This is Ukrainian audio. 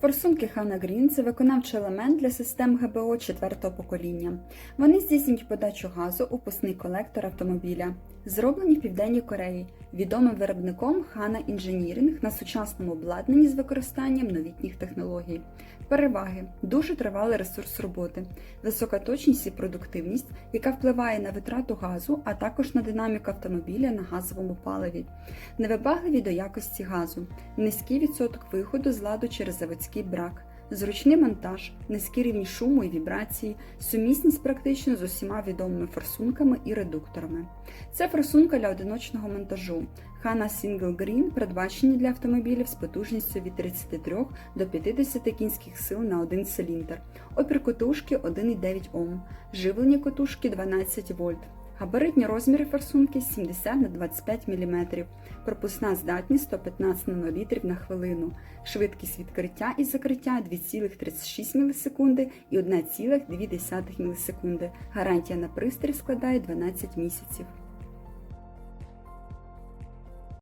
Форсунки Хана Грін – це виконавчий елемент для систем ГБО четвертого покоління. Вони здійснюють подачу газу у пусний колектор автомобіля. Зроблені в Південній Кореї, відомим виробником Hana Engineering на сучасному обладнанні з використанням новітніх технологій. Переваги. Дуже тривалий ресурс роботи, висока точність і продуктивність, яка впливає на витрату газу, а також на динаміку автомобіля на газовому паливі, невибагливі до якості газу, низький відсоток виходу з ладу через заводський брак, зручний монтаж, низькі рівні шуму і вібрації, сумісність практично з усіма відомими форсунками і редукторами. Це форсунка для одиночного монтажу. Hana Single Green передбачені для автомобілів з потужністю від 33 до 50 кінських сил на один циліндр, опір котушки 1,9 Ом, живлення котушки 12 вольт. Габаритні розміри форсунки 70 на 25 мм, пропускна здатність 115 мл на хвилину, швидкість відкриття і закриття 2,36 мс і 1,2 мс. Гарантія на пристрій складає 12 місяців.